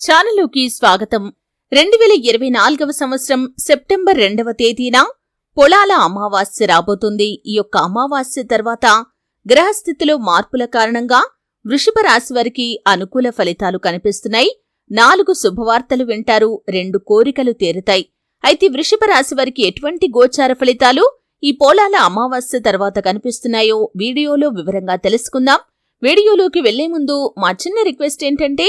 ఛానలుకి స్వాగతం. రెండు వేల ఇరవై నాలుగవ సంవత్సరం సెప్టెంబర్ రెండవ తేదీన పొలాల అమావాస్య రాబోతుంది. ఈ యొక్క అమావాస్య తర్వాత గ్రహస్థితిలో మార్పుల కారణంగా వృషభ రాశి వారికి అనుకూల ఫలితాలు కనిపిస్తున్నాయి. నాలుగు శుభవార్తలు వింటారు రెండు కోరికలు తీరుతాయి. అయితే వృషభ రాశి వారికి ఎటువంటి గోచార ఫలితాలు ఈ పోలాల అమావాస్య తర్వాత కనిపిస్తున్నాయో వీడియోలో వివరంగా తెలుసుకుందాం. వీడియోలోకి వెళ్ళే ముందు మా చిన్న రిక్వెస్ట్ ఏంటంటే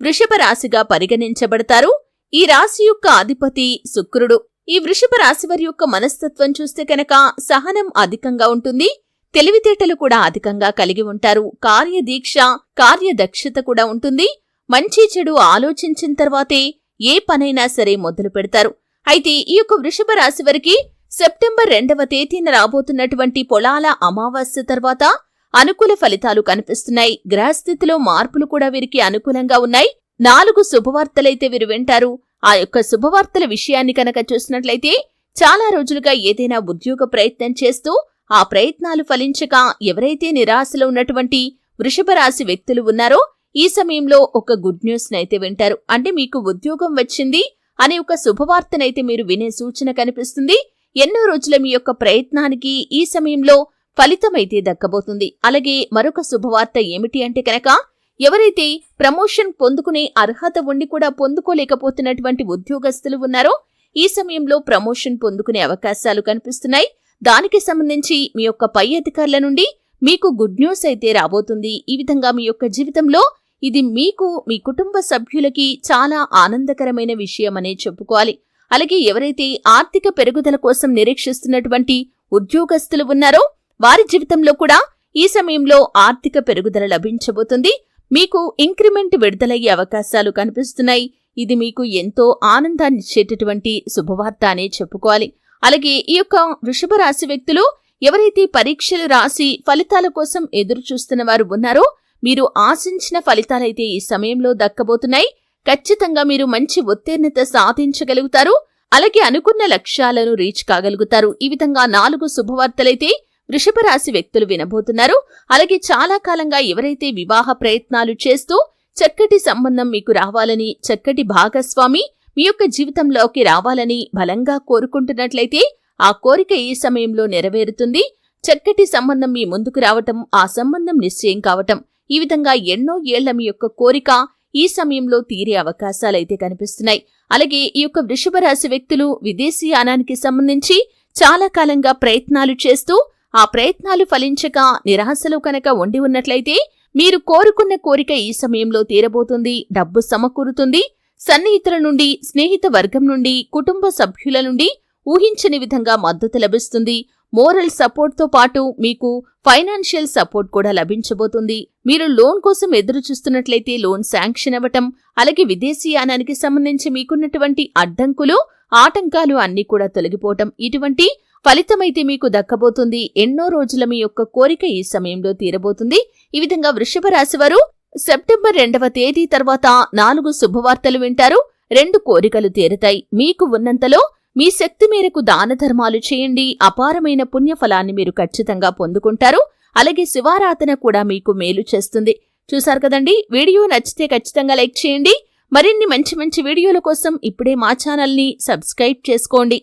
వృషభ రాశిగా పరిగణించబడతారు. ఈ రాశి యొక్క అధిపతి శుక్రుడు. ఈ వృషభ రాశి వారి యొక్క మనస్తత్వం చూస్తే కనుక సహనం అధికంగా ఉంటుంది. తెలివితేటలు కూడా అధికంగా కలిగి ఉంటారు. కార్యదీక్ష కార్యదక్షత కూడా ఉంటుంది. మంచి చెడు ఆలోచించిన తర్వాతే ఏ పనైనా సరే మొదలు పెడతారు. అయితే ఈ యొక్క వృషభ రాశి వారికి సెప్టెంబర్ రెండవ తేదీన రాబోతున్నటువంటి పొలాల అమావాస్య తర్వాత అనుకూల ఫలితాలు కనిపిస్తున్నాయి. గ్రహస్థితిలో మార్పులు కూడా వీరికి అనుకూలంగా ఉన్నాయి. నాలుగు శుభవార్తలైతే వీరు వింటారు. ఆ యొక్క శుభవార్తల విషయాన్ని కనుక చూసినట్లయితే చాలా రోజులుగా ఏదైనా ఉద్యోగ ప్రయత్నం చేస్తూ ఆ ప్రయత్నాలు ఫలించక ఎవరైతే నిరాశలో ఉన్నటువంటి వృషభ రాశి వ్యక్తులు ఉన్నారో ఈ సమయంలో ఒక గుడ్ న్యూస్ నైతే వింటారు. అంటే మీకు ఉద్యోగం వచ్చింది అనే ఒక శుభవార్తనైతే మీరు వినే సూచన కనిపిస్తుంది. ఎన్నో రోజుల మీ యొక్క ప్రయత్నానికి ఈ సమయంలో ఫలితమైతే దక్కబోతుంది. అలాగే మరొక శుభవార్త ఏమిటి అంటే కనుక ఎవరైతే ప్రమోషన్ పొందుకునే అర్హత ఉండి కూడా పొందుకోలేకపోతున్నటువంటి ఉద్యోగస్తులు ఉన్నారో ఈ సమయంలో ప్రమోషన్ పొందుకునే అవకాశాలు కనిపిస్తున్నాయి. దానికి సంబంధించి మీ యొక్క పై అధికారుల నుండి మీకు గుడ్ న్యూస్ అయితే రాబోతుంది. ఈ విధంగా మీ యొక్క జీవితంలో ఇది మీకు మీ కుటుంబ సభ్యులకి చాలా ఆనందకరమైన విషయం అనే చెప్పుకోవాలి. అలాగే ఎవరైతే ఆర్థిక పెరుగుదల కోసం నిరీక్షిస్తున్నటువంటి ఉద్యోగస్తులు ఉన్నారో వారి జీవితంలో కూడా ఈ సమయంలో ఆర్థిక పెరుగుదల లభించబోతుంది. మీకు ఇంక్రిమెంట్ విడుదలయ్యే అవకాశాలు కనిపిస్తున్నాయి. ఇది మీకు ఎంతో ఆనందాన్ని ఇచ్చేటటువంటి శుభవార్త అనే చెప్పుకోవాలి. అలాగే ఈ యొక్క వృషభ రాశి వ్యక్తులు ఎవరైతే పరీక్షలు రాసి ఫలితాల కోసం ఎదురు చూస్తున్న వారు ఉన్నారో మీరు ఆశించిన ఫలితాలైతే ఈ సమయంలో దక్కబోతున్నాయి. ఖచ్చితంగా మీరు మంచి ఉత్తీర్ణత సాధించగలుగుతారు. అలాగే అనుకున్న లక్ష్యాలను రీచ్ కాగలుగుతారు. ఈ విధంగా నాలుగు శుభవార్తలైతే వృషభ రాశి వ్యక్తులు వినబోతున్నారు. అలాగే చాలా కాలంగా ఎవరైతే వివాహ ప్రయత్నాలు చేస్తూ చక్కటి సంబంధం మీకు రావాలని చక్కటి భాగస్వామి మీ యొక్క జీవితంలోకి రావాలని బలంగా కోరుకుంటున్నట్లయితే ఆ కోరిక ఈ సమయంలో నెరవేరుతుంది. చక్కటి సంబంధం మీ ముందుకు రావటం ఆ సంబంధం నిశ్చయం కావటం ఈ విధంగా ఎన్నో ఏళ్ళ మీ యొక్క కోరిక ఈ సమయంలో తీరే అవకాశాలైతే కనిపిస్తున్నాయి. అలాగే ఈ యొక్క వృషభ రాశి వ్యక్తులు విదేశీయానానికి సంబంధించి చాలా కాలంగా ప్రయత్నాలు చేస్తూ ఆ ప్రయత్నాలు ఫలించక నిరాశలు కనుక ఉండి ఉన్నట్లయితే మీరు కోరుకున్న కోరిక ఈ సమయంలో తీరబోతుంది డబ్బు సమకూరుతుంది. సన్నిహితుల నుండి స్నేహిత వర్గం నుండి కుటుంబ సభ్యుల నుండి ఊహించని విధంగా మద్దతు లభిస్తుంది. మోరల్ సపోర్ట్తో పాటు మీకు ఫైనాన్షియల్ సపోర్ట్ కూడా లభించబోతుంది. మీరు లోన్ కోసం ఎదురు చూస్తున్నట్లయితే లోన్ శాంక్షన్ అవ్వటం అలాగే విదేశీయానానికి సంబంధించి మీకున్నటువంటి అడ్డంకులు ఆటంకాలు అన్నీ కూడా తొలగిపోవటం ఇటువంటి ఫలితమైతే మీకు దక్కబోతుంది. ఎన్నో రోజుల మీ యొక్క కోరిక ఈ సమయంలో తీరబోతుంది. ఈ విధంగా వృషభ రాశి వారు సెప్టెంబర్ రెండవ తేదీ తర్వాత నాలుగు శుభవార్తలు వింటారు. రెండు కోరికలు తీరుతాయి. మీకు ఉన్నంతలో మీ శక్తి మేరకు దాన ధర్మాలు చేయండి. అపారమైన పుణ్యఫలాన్ని మీరు ఖచ్చితంగా పొందుకుంటారు. అలాగే శివారాధన కూడా మీకు మేలు చేస్తుంది. చూశారు కదండి? వీడియో నచ్చితే ఖచ్చితంగా లైక్ చేయండి. మరిన్ని మంచి మంచి వీడియోల కోసం ఇప్పుడే మా ఛానల్ని సబ్స్క్రైబ్ చేసుకోండి.